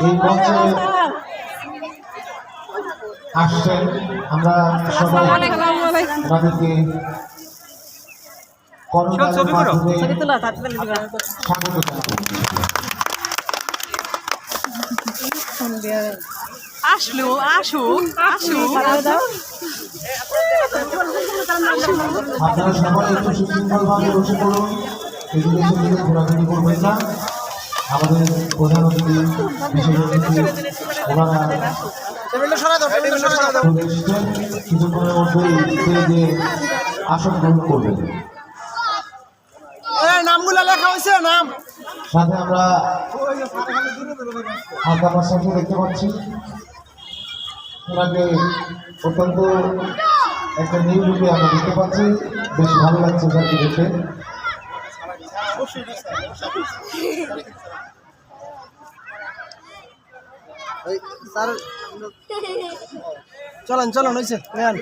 এই মঞ্চে আসছেন আমরা সবাই মাধ্যমে স্বাগত আসলো আসুক আসুক আপনারা সবাই একটু সুশৃঙ্খলভাবে বসে পড়ুন। এদিকে সেদিকে ঘোরাঘুরি করবেন না। আমাদের প্রধান অতিথি বিশেষ অতিথি ওনারা এসেছেন কিছুক্ষণের মধ্যেই স্টেজে আসন গ্রহণ করবেন। নামগুলো লেখা হয়েছে নাম। সাথে আমরা হালকা মাসাকে দেখতে পাচ্ছি। ওনাকে অত্যন্ত একটা নিউ রূপে আমরা দেখতে পাচ্ছি। বেশ ভালো লাগছে স্যারকে দেখে স্যার চলেন চলেন হয়েছে নেন